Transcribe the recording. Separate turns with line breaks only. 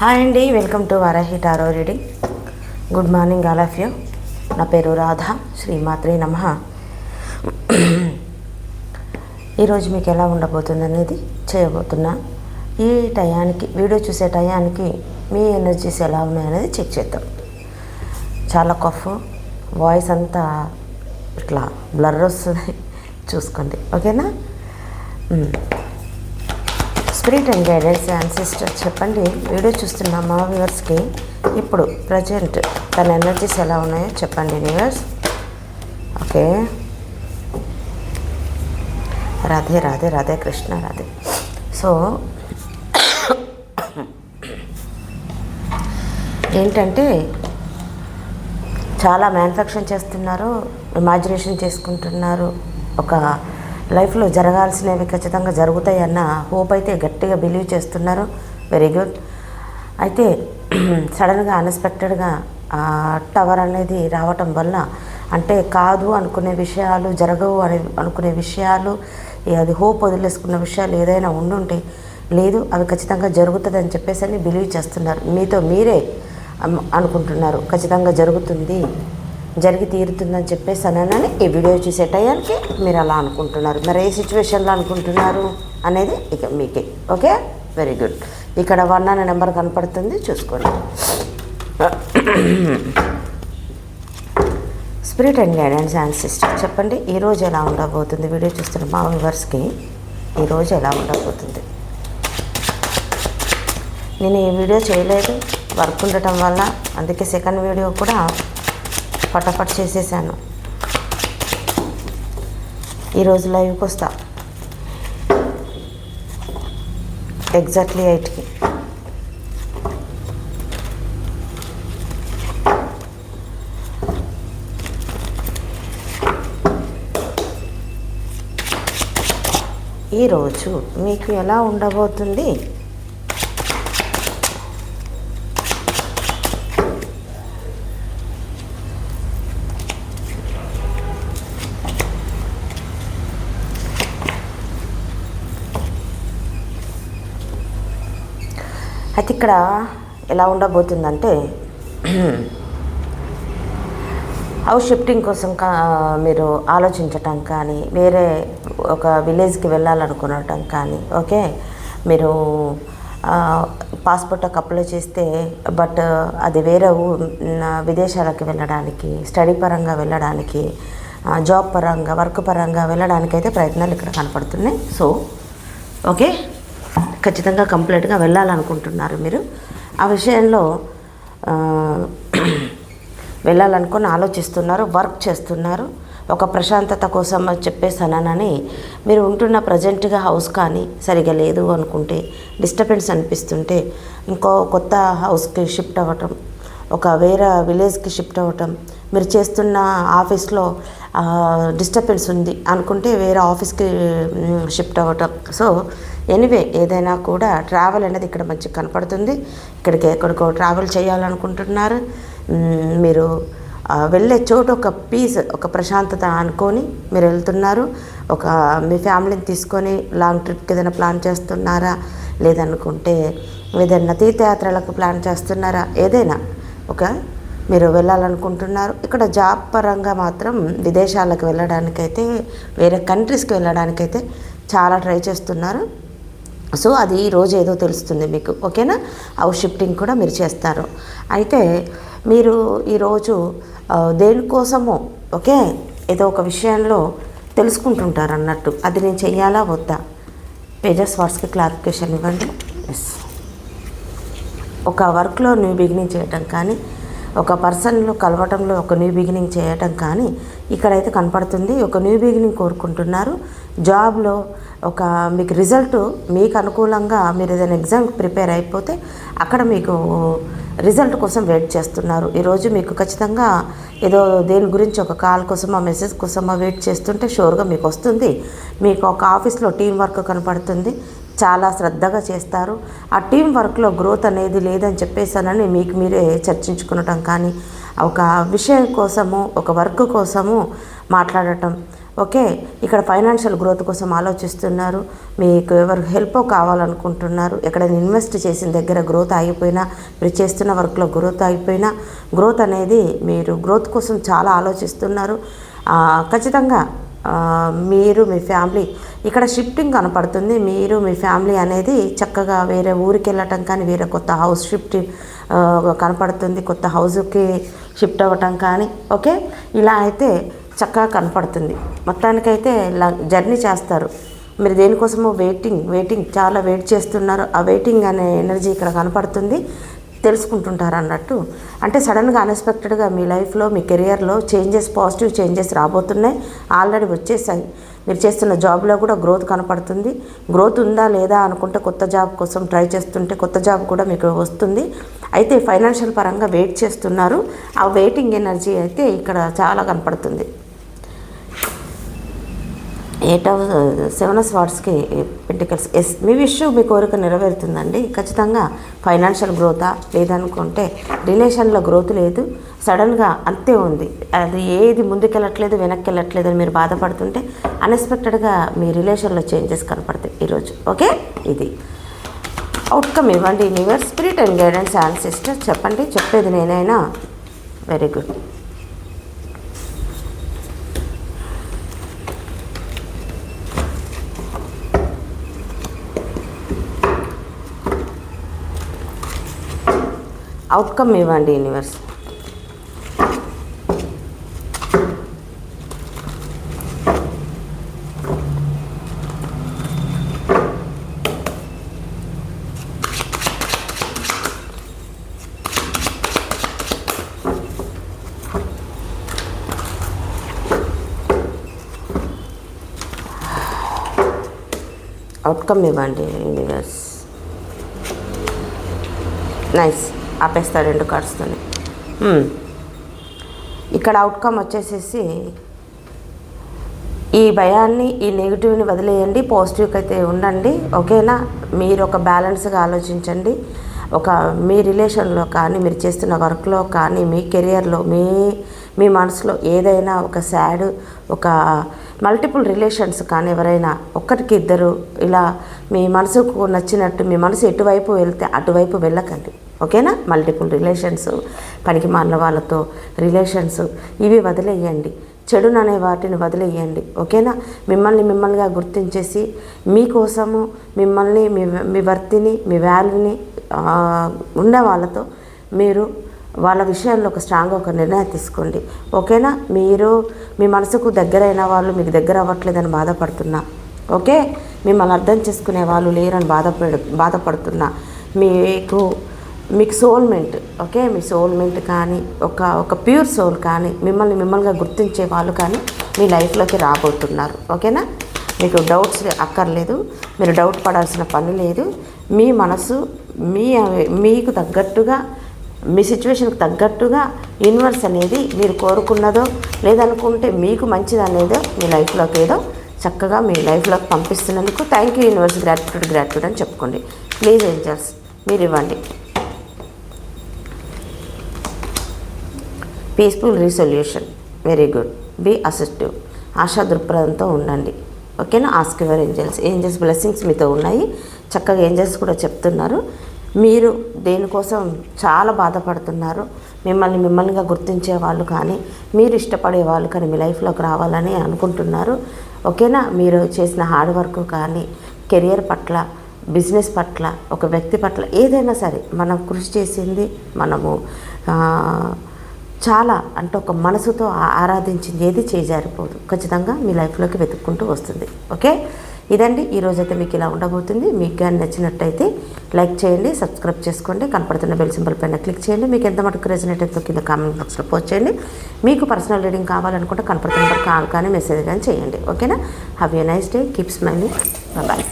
Hi అండి welcome to Varahi tarot reading. Good morning all of you. నా పేరు రాధా శ్రీమాత్రి నమ. ఈరోజు మీకు ఎలా ఉండబోతుంది అనేది చేయబోతున్నా. ఈ టయానికి వీడియో చూసే టయానికి మీ ఎనర్జీస్ ఎలా ఉన్నాయనేది చెక్ చేద్దాం. చాలా కఫ్ వాయిస్ అంతా ఇట్లా బ్లర్ వస్తుంది. చూసుకోండి ఓకేనా? స్పిరిట్ అండ్ గైడెన్స్ యాన్సిస్టర్ చెప్పండి. వీడియో చూస్తున్న మా వ్యూవర్స్కి ఇప్పుడు ప్రజెంట్ తన ఎనర్జీస్ ఎలా ఉన్నాయో చెప్పండి viewers. Okay. Radhe Radhe Radhe Krishna Radhe. So ఏంటంటే చాలా మ్యానుఫ్యాక్చరింగ్ చేస్తున్నారు ఇమాజినేషన్ చేసుకుంటున్నారు ఒక లైఫ్లో జరగాల్సినవి ఖచ్చితంగా జరుగుతాయన్న హోప్ అయితే గట్టిగా బిలీవ్ చేస్తున్నారు. వెరీ గుడ్ అయితే సడన్గా అన్ఎక్స్పెక్టెడ్గా టవర్ అనేది రావటం వల్ల అంటే కాదు అనుకునే విషయాలు జరగవు అని అనుకునే విషయాలు అది హోప్ వదిలేసుకున్న విషయాలు ఏదైనా ఉండుంటే లేదు అవి ఖచ్చితంగా జరుగుతుంది అని చెప్పేసి అని బిలీవ్ చేస్తున్నారు. మీతో మీరే అనుకుంటున్నారు. ఖచ్చితంగా జరుగుతుంది. జరిగి తీరుతుందని చెప్పేసి అనని ఈ వీడియో చూసే టయానికి మీరు అలా అనుకుంటున్నారు. మరి ఏ సిచ్యువేషన్లో అనుకుంటున్నారు అనేది ఇక మీకే. ఓకే? వెరీ గుడ్ ఇక్కడ వన్ అనే నెంబర్ కనపడుతుంది. చూసుకోండి. Spirit and guidance and sister చెప్పండి ఈరోజు ఎలా ఉండబోతుంది? వీడియో చూస్తున్న మా వ్యూవర్స్కి ఈరోజు ఎలా ఉండబోతుంది? నేను ఈ వీడియో చేయలేదు. వర్క్ ఉండటం వల్ల అందుకే సెకండ్ వీడియో కూడా ఫటాఫట్ చేసేసాను. ఈరోజు లైవ్కి వస్తా. ఎగ్జాక్ట్లీ ఎయిట్కి. ఈరోజు మీకు ఎలా ఉండబోతుంది? అయితే ఇక్కడ ఎలా ఉండబోతుందంటే హౌస్ షిఫ్టింగ్ కోసం కా మీరు ఆలోచించటం కానీ వేరే ఒక విలేజ్కి వెళ్ళాలనుకునటం కానీ ఓకే? మీరు పాస్పోర్ట్ అప్లై చేస్తే బట్ అది వేరే విదేశాలకు వెళ్ళడానికి స్టడీ పరంగా వెళ్ళడానికి జాబ్ పరంగా వర్క్ పరంగా వెళ్ళడానికి అయితే ప్రయత్నాలు ఇక్కడ కనపడుతున్నాయి. So okay? ఖచ్చితంగా కంప్లీట్గా వెళ్ళాలనుకుంటున్నారు మీరు. ఆ విషయంలో వెళ్ళాలనుకుని వెళ్ళాలనుకొని ఆలోచిస్తున్నారు వర్క్ చేస్తున్నారు. ఒక ప్రశాంతత కోసం చెప్పేసానని మీరు ఉంటున్న ప్రజెంట్గా హౌస్ కానీ సరిగా లేదు అనుకుంటే డిస్టర్బెన్స్ అనిపిస్తుంటే ఇంకో కొత్త హౌస్కి షిఫ్ట్ అవ్వటం ఒక వేరే విలేజ్కి షిఫ్ట్ అవ్వటం మీరు చేస్తున్న ఆఫీస్లో డిస్టర్బెన్స్ ఉంది అనుకుంటే వేరే ఆఫీస్కి షిఫ్ట్ అవ్వటం. సో ఎనివే ఏదైనా కూడా ట్రావెల్ అనేది ఇక్కడ మంచిగా కనపడుతుంది. ఇక్కడికి ఎక్కడికో ట్రావెల్ చేయాలనుకుంటున్నారు. మీరు వెళ్ళే చోటు ఒక పీస్ ఒక ప్రశాంతత అనుకొని మీరు వెళ్తున్నారు. ఒక మీ ఫ్యామిలీని తీసుకొని లాంగ్ ట్రిప్కి ఏదైనా ప్లాన్ చేస్తున్నారా? లేదనుకుంటే ఏదైనా తీర్థయాత్రలకు ప్లాన్ చేస్తున్నారా? ఏదైనా ఒక మీరు వెళ్ళాలనుకుంటున్నారు. ఇక్కడ జాబ్ పరంగా మాత్రం విదేశాలకు వెళ్ళడానికైతే వేరే కంట్రీస్కి వెళ్ళడానికైతే చాలా ట్రై చేస్తున్నారు. సో అది ఈ రోజు ఏదో తెలుస్తుంది మీకు ఓకేనా? హౌస్ షిఫ్టింగ్ కూడా మీరు చేస్తారు. అయితే మీరు ఈరోజు దేనికోసమో ఓకే? ఏదో ఒక విషయంలో తెలుసుకుంటుంటారు అన్నట్టు. అది నేను చెయ్యాలా వద్దా? పేజెస్ వాట్స్కి క్లారిఫికేషన్ ఇవ్వండి. ఎస్ ఒక వర్క్లో న్యూ బిగినింగ్ చేయటం కానీ ఒక పర్సన్ను కలవటంలో ఒక న్యూ బిగినింగ్ చేయటం కానీ ఇక్కడైతే కనపడుతుంది. ఒక న్యూ బిగినింగ్ కోరుకుంటున్నారు. జాబ్లో ఒక మీకు రిజల్ట్ మీకు అనుకూలంగా మీరు ఏదైనా ఎగ్జామ్కి ప్రిపేర్ అయిపోతే అక్కడ మీకు రిజల్ట్ కోసం వెయిట్ చేస్తున్నారు. ఈరోజు మీకు ఖచ్చితంగా ఏదో దేని గురించి ఒక కాల్ కోసమో మెసేజ్ కోసమో వెయిట్ చేస్తుంటే షూర్గా మీకు వస్తుంది. మీకు ఒక ఆఫీస్లో టీం వర్క్ కనపడుతుంది. చాలా శ్రద్ధగా చేస్తారు. ఆ టీం వర్క్లో గ్రోత్ అనేది లేదని చెప్పేసానని మీకు మీరే చర్చించుకునటం కానీ ఒక విషయం కోసము ఒక వర్క్ కోసము మాట్లాడటం. ఓకే ఇక్కడ ఫైనాన్షియల్ గ్రోత్ కోసం ఆలోచిస్తున్నారు. మీకు ఎవరు హెల్ప్ కావాలనుకుంటున్నారు ఎక్కడైనా ఇన్వెస్ట్ చేసిన దగ్గర గ్రోత్ ఆగిపోయినా మీరు చేస్తున్న వర్క్లో గ్రోత్ ఆగిపోయినా గ్రోత్ అనేది మీరు గ్రోత్ కోసం చాలా ఆలోచిస్తున్నారు. ఖచ్చితంగా మీరు మీ ఫ్యామిలీ. ఇక్కడ షిఫ్టింగ్ కనపడుతుంది. మీరు మీ ఫ్యామిలీ అనేది చక్కగా వేరే ఊరికి వెళ్ళటం కానీ వేరే కొత్త హౌస్ షిఫ్ట్ కనపడుతుంది. కొత్త హౌస్కి షిఫ్ట్ అవ్వటం కానీ ఓకే? ఇలా అయితే చక్కగా కనపడుతుంది. మొత్తానికైతే జర్నీ చేస్తారు. మీరు దేనికోసమో వెయిటింగ్ వెయిటింగ్ చాలా వెయిట్ చేస్తున్నారు. ఆ వెయిటింగ్ అనే ఎనర్జీ ఇక్కడ కనపడుతుంది. తెలుసుకుంటుంటారు అన్నట్టు అంటే సడన్గా అన్ఎక్స్పెక్టెడ్గా మీ లైఫ్లో మీ కెరియర్లో చేంజెస్ పాజిటివ్ చేంజెస్ రాబోతున్నాయి. ఆల్రెడీ వచ్చేసాయి. మీరు చేస్తున్న జాబ్లో కూడా గ్రోత్ కనపడుతుంది. గ్రోత్ ఉందా లేదా అనుకుంటే కొత్త జాబ్ కోసం ట్రై చేస్తుంటే కొత్త జాబ్ కూడా మీకు వస్తుంది. అయితే ఫైనాన్షియల్ పరంగా వెయిట్ చేస్తున్నారు. ఆ వెయిటింగ్ ఎనర్జీ అయితే ఇక్కడ చాలా కనపడుతుంది. ఎయిట్ ఆఫ్ సెవెన్ ఆఫ్ స్వాట్స్కి పెంటికల్స్. ఎస్ మీ విష్ మీ కోరిక నెరవేరుతుందండి. ఖచ్చితంగా ఫైనాన్షియల్ గ్రోతా లేదనుకుంటే రిలేషన్లో గ్రోత్ లేదు. సడన్గా అంతే ఉంది. అది ఏది ముందుకెళ్ళట్లేదు వెనక్కి వెళ్ళట్లేదు అని మీరు బాధపడుతుంటే అన్ఎక్స్పెక్టెడ్గా మీ రిలేషన్లో చేంజెస్ కనపడతాయి ఈరోజు. ఓకే? ఇది. అవుట్కమ్ ఇవ్వండి newer spirit and guidance and sister చెప్పండి. చెప్పేది నేనైనా. Very good. అవుట్కమ్ ఇవ్వండి యూనివర్స్ అవుట్కమ్ ఇవ్వండి యూనివర్స్ నైస్ ఆపేస్తా రెండు కార్డ్స్తోనే ఇక్కడ అవుట్కమ్ వచ్చేసేసి ఈ భయాన్ని ఈ నెగిటివ్ని వదిలేయండి పాజిటివ్కి అయితే ఉండండి ఓకేనా మీరు ఒక బ్యాలెన్స్గా ఆలోచించండి. ఒక మీ రిలేషన్లో కానీ మీరు చేస్తున్న వర్క్లో కానీ మీ కెరియర్లో మీ మీ మనసులో ఏదైనా ఒక సాడ్ ఒక మల్టిపుల్ రిలేషన్స్ కానీ ఎవరైనా ఒక్కటికి ఇద్దరు ఇలా మీ మనసుకు నచ్చినట్టు మీ మనసు ఎటువైపు వెళ్తే అటువైపు వెళ్ళకండి. ఓకేనా? మల్టిపుల్ రిలేషన్స్ పనికి మాలిన వాళ్ళతో రిలేషన్స్ ఇవి వదిలేయండి. చెడుననే వాటిని వదిలేయండి. ఓకేనా? మిమ్మల్ని మిమ్మల్నిగా గుర్తించేసి మీకోసము మిమ్మల్ని మీ మీ వర్తిని మీ వాల్యూని ఉన్న వాళ్ళతో మీరు వాళ్ళ విషయంలో ఒక స్ట్రాంగ్ ఒక నిర్ణయం తీసుకోండి. ఓకేనా? మీరు మీ మనసుకు దగ్గరైన వాళ్ళు మీకు దగ్గర అవ్వట్లేదని బాధపడుతున్నా. ఓకే? మిమ్మల్ని అర్థం చేసుకునే వాళ్ళు లేరని బాధపడు బాధపడుతున్నా. మీకు మీకు సోల్మెంట్ ఓకే? మీ సోల్మెంట్ కానీ ఒక ఒక ప్యూర్ సోల్ కానీ మిమ్మల్ని మిమ్మల్నిగా గుర్తించే వాళ్ళు కానీ మీ లైఫ్లోకి రాబోతున్నారు. ఓకేనా? మీకు డౌట్స్ అక్కర్లేదు. మీరు డౌట్ పడాల్సిన పని లేదు. మీ మనసు మీ మీకు తగ్గట్టుగా మీ సిచ్యువేషన్కి తగ్గట్టుగా యూనివర్స్ అనేది మీరు కోరుకున్నదో లేదనుకుంటే మీకు మంచిది అనేదో మీ లైఫ్లోకి ఏదో చక్కగా మీ లైఫ్లోకి పంపిస్తున్నందుకు thank you universe gratitude gratitude అని చెప్పుకోండి. ప్లీజ్ ఏంజల్స్ మీరు ఇవ్వండి. Peaceful resolution very good be assistive ASHA దృక్పథంతో ఉండండి. ఓకేనా ask your angels angels blessings మీతో ఉన్నాయి. చక్కగా ఏంజల్స్ కూడా చెప్తున్నారు. మీరు దేనికోసం చాలా బాధపడుతున్నారు మిమ్మల్ని మిమ్మల్నిగా గుర్తించే వాళ్ళు కానీ మీరు ఇష్టపడే వాళ్ళు కానీ మీ లైఫ్లోకి రావాలని అనుకుంటున్నారు. ఓకేనా? మీరు చేసిన హార్డ్ వర్క్ కానీ కెరియర్ పట్ల బిజినెస్ పట్ల ఒక వ్యక్తి పట్ల ఏదైనా సరే మనం కృషి చేసింది మనము చాలా అంటే ఒక మనసుతో ఆరాధించింది ఏది చేజారిపోదు. ఖచ్చితంగా మీ లైఫ్లోకి వెతుక్కుంటూ వస్తుంది. ఓకే? ఇదండి. ఈరోజైతే మీకు ఇలా ఉండబోతుంది. మీకు కానీ నచ్చినట్టయితే లైక్ చేయండి సబ్స్క్రైబ్ చేసుకోండి కనపడుతున్న బెల్ సింబల్ పైన క్లిక్ చేయండి. మీకు ఎంత మటుకు రెజినేట్ ఎంతో కింద కామెంట్ బాక్స్లో పోస్ట్ చేయండి. మీకు పర్సనల్ రీడింగ్ కావాలనుకుంటే కనపడుతున్న కాల్ కానీ మెసేజ్ కానీ చేయండి. ఓకేనా have a nice day keep smiling bye